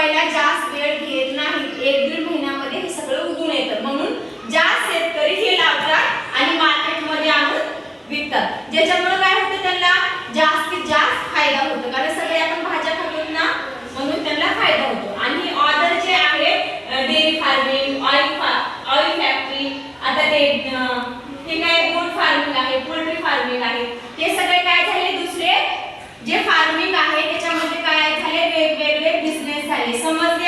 उगवायला जास्त वेळ घेत नाही एक दीड महिन्यामध्ये हे सगळं उगून येतं. म्हणून जास्त शेतकरी हे लावतात आणि मार्केटमध्ये आणून विकतात. ज्याच्यामुळे काय होतं त्यांना जास्तीत जास्त फायदा होतो. कारण सगळे आपण भाज्या खातो ना म्हणून त्यांना फायदा होतो. आणि ऑर्डर जे आहे dairy farming oil oil factory आता ते काय गोड फार्मिंग आहे पोल्ट्री फार्मिंग आहे हे सगळे काय झाले दुसरे? जे फार्मिंग आहे त्याच्यामध्ये काय झाले वेगवेगळे बिझनेस झाले. समजले